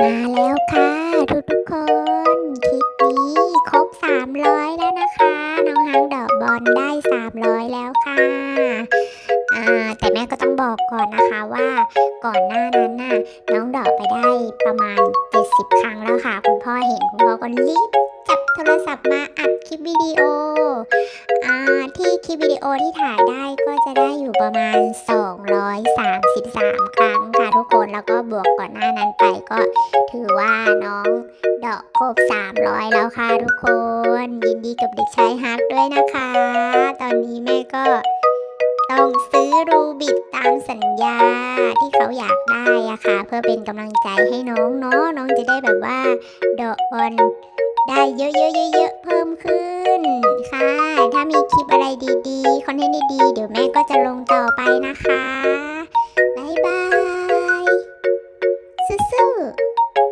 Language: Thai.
มาแล้วค่ะ ทุกทุกคน คลิปนี้ครบ 300 แล้วนะคะ น้องฮังดอกบอลได้ 300 แล้วค่ะอ่าแต่แม่ก็ต้องบอกก่อนนะคะว่าก่อนหน้านั้นน่ะน้องดอกไปได้ประมาณ 70 ครั้งแล้วค่ะ คุณพ่อเห็นคุณพ่อก็รีบจับโทรศัพท์มาอัดคลิปวิดีโออ่าที่คลิปวิดีโอที่ถ่ายได้ก็จะได้อยู่ประมาณ 233 ครั้งค่ะ ทุกคนแล้วก็บวกก่อนหน้านั้นไปก็ถือว่าน้องดอกครบ 300 แล้วค่ะทุกคน ยินดีกับเด็กชายฮักด้วยนะคะ ตอนนี้แม่ก็ต้องซื้อรูบิกตามสัญญาที่เขาอยากได้อะค่ะ เพื่อเป็นกำลังใจให้น้องเนาะน้องจะได้แบบว่าดอกบอลได้เยอะๆๆๆเพิ่มขึ้นค่ะ ถ้ามีคลิปอะไรดีๆ คอนเทนต์ดีๆ เดี๋ยวแม่ก็จะลงต่อไปนะคะ 三五。